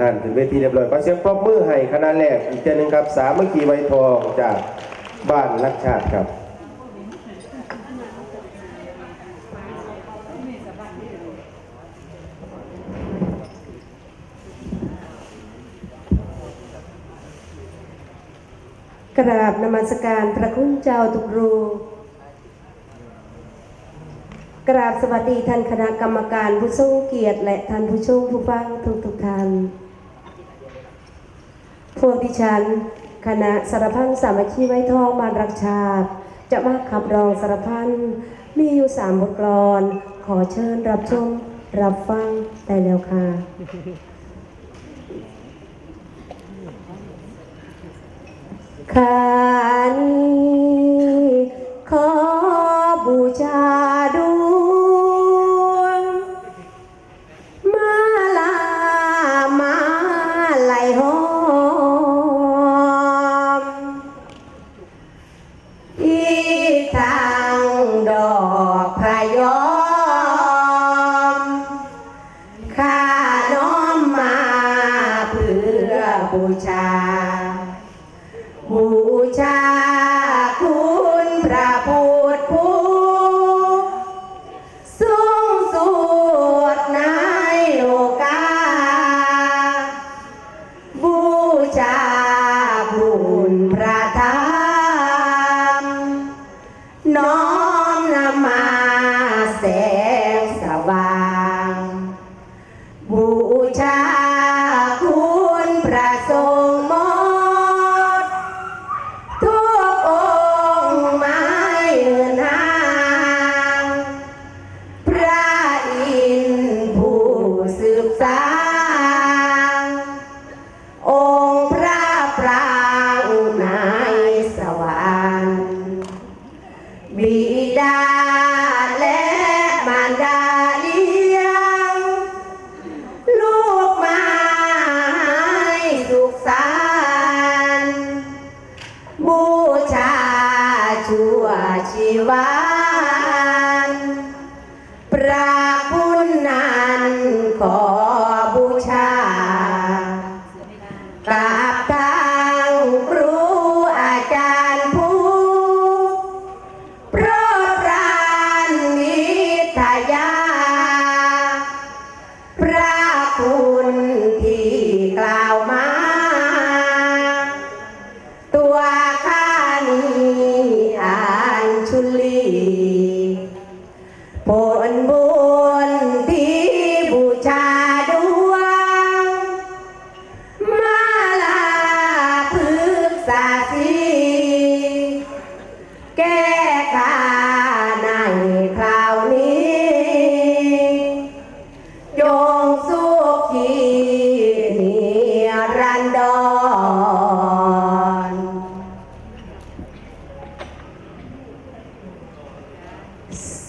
ห่านถึงเวทีเรียบร้อยขอเสียงปรบมือให้คณะแรกอีกเจ้หนึ่งครับสามเมื่อคีไวทองจากบ้านรักชาติครับกราบนมัสการพระคุณเจ้าทุกรูกราบสวัสดีท่านคณะกรรมการผู้ทรงเกียรติและท่านผู้ชมผู้ฟังทุกทุกท่าน วกดิฉัน คณะสารพันสามัคคีไว้ทองมารักชาติ จะมาขับร้องสารพันมีอยู่สามบทกลอน ขอเชิญรับชม รับฟังแต่แล้วค่ะขันขอบูชา บูชาบูชา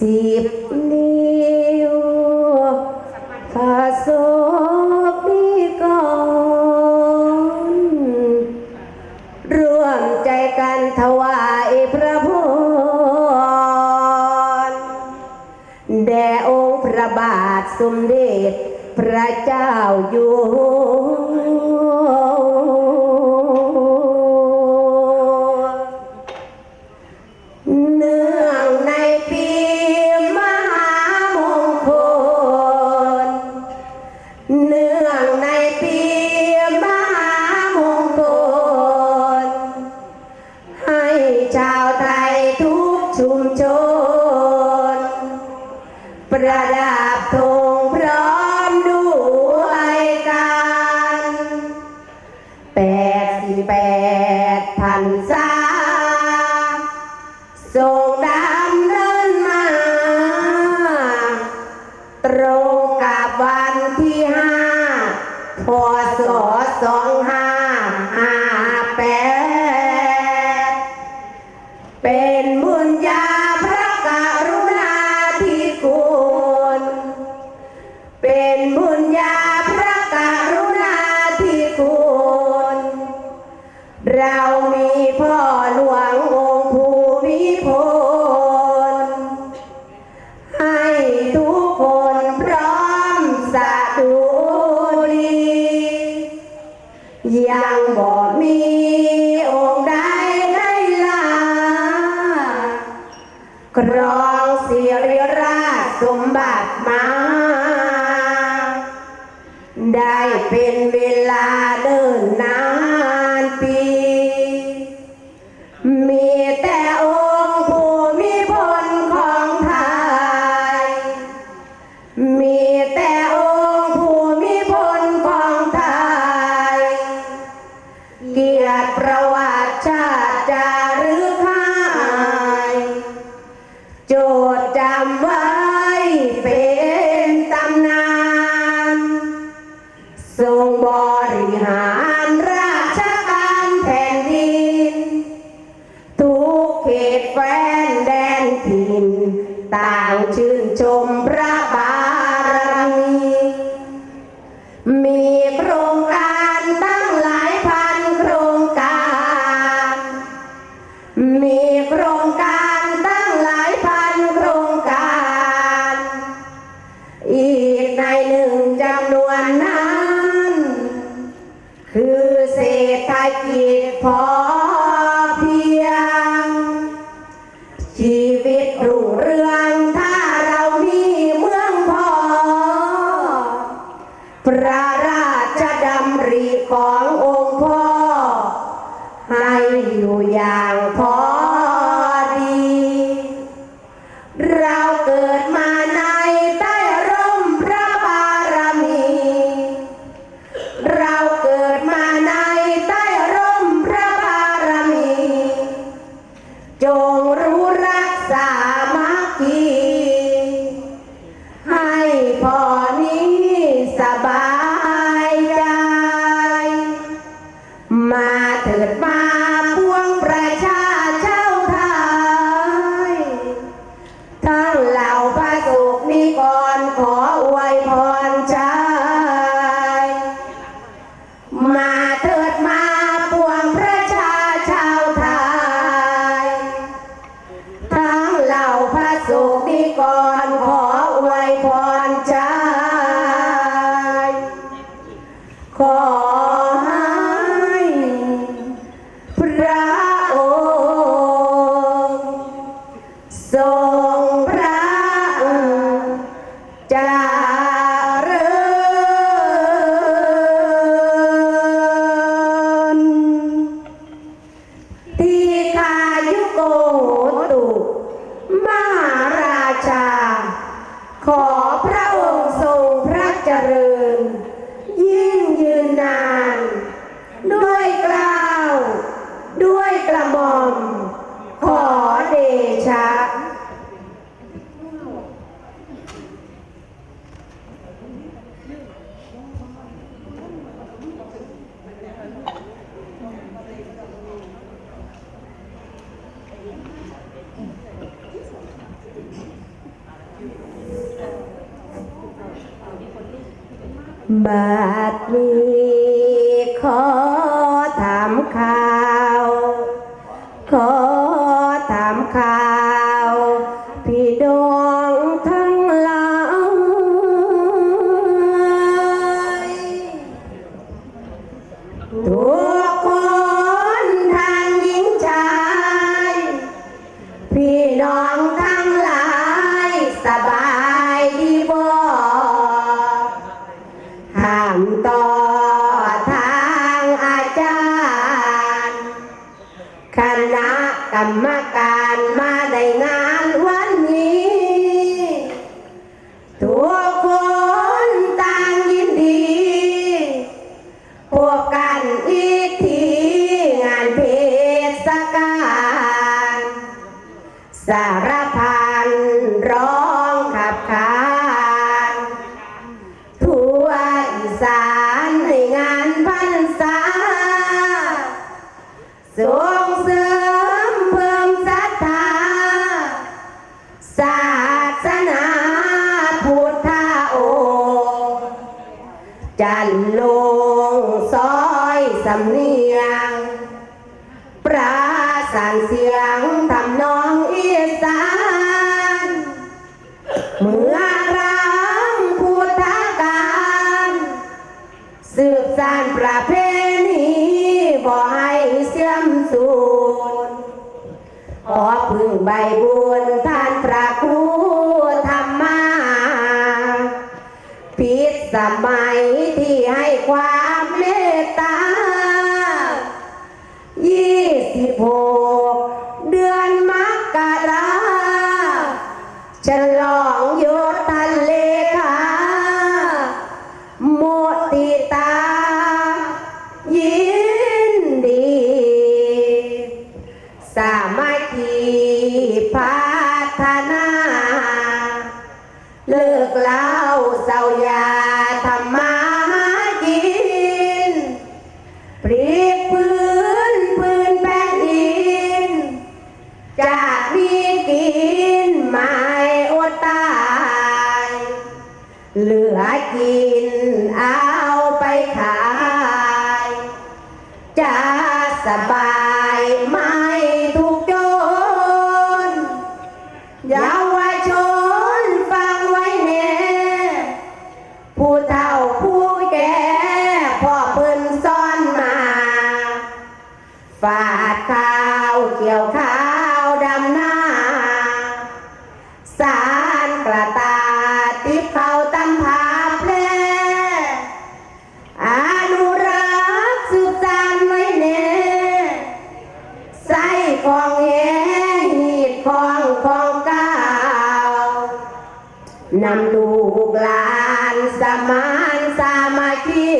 是。 บาดนี้ขอถามค่าามต่อทางอาจารย์ คณะกรรม Sou สูนขอพึ่งใบบุญท่านพระครูธรรมาพิษสมัยที่ให้ความเมตตายี่สิบหกเดือนมกราฉันรอ สบาย ของเห้งหีดของของเก่านำลูกหลานสมานสามัคคี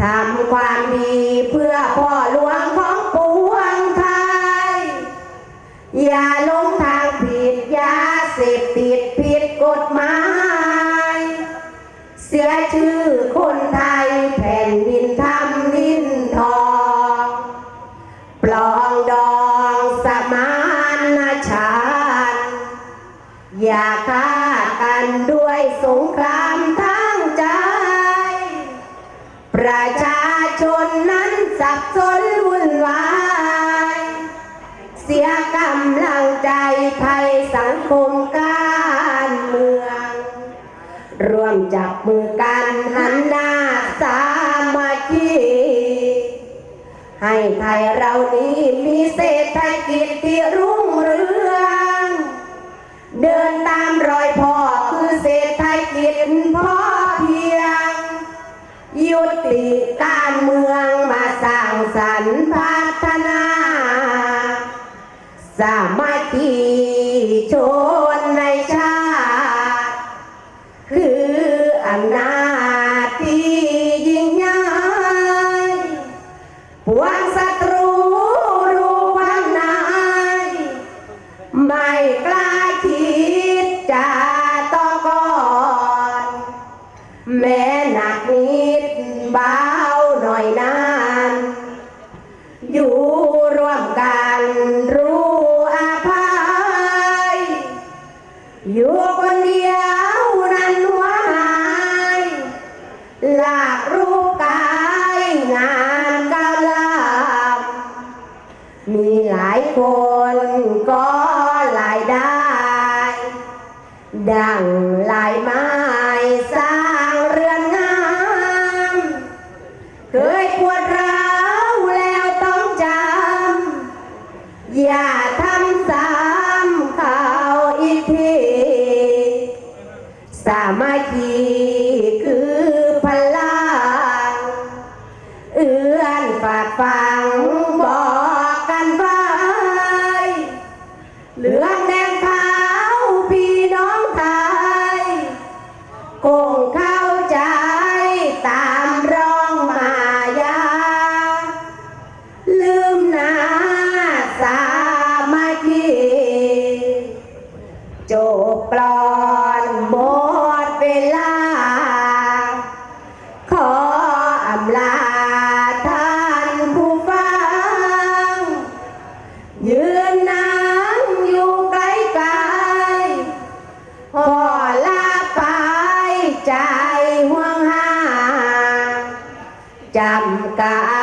ทำความดีเพื่อพ่อหลวง องดองสมานฉันอย่าฆ่ากันด้วยสงครามทั้งใจ ประชาชนนั้นสับสนวุ่นวาย เสียกำลังใจไทยสังคมการเมือง ร่วมจับมือกันหันหน้า ให้ไทยเรานี้มีเศรษฐกิจ ahí. ได้ ดังลายมา จำกา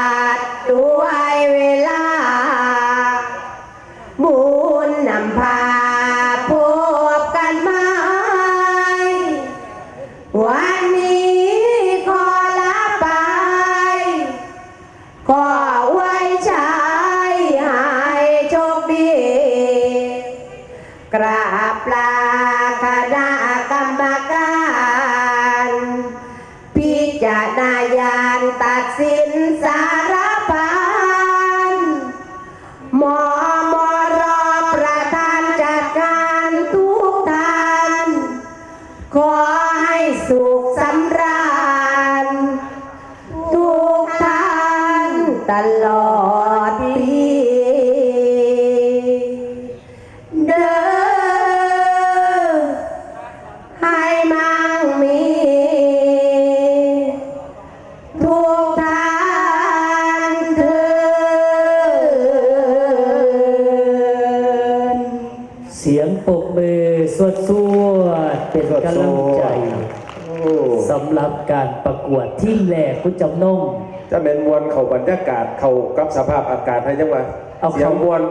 ดๆเป็นกำลังใจโอ้สำหรับการประกวดที่แหลกคุณจำนงจะเป็นมวลเขาบรรยากาศเขากับสภาพอากาศให้จังหวะเอาเสียงเขามวลฮะ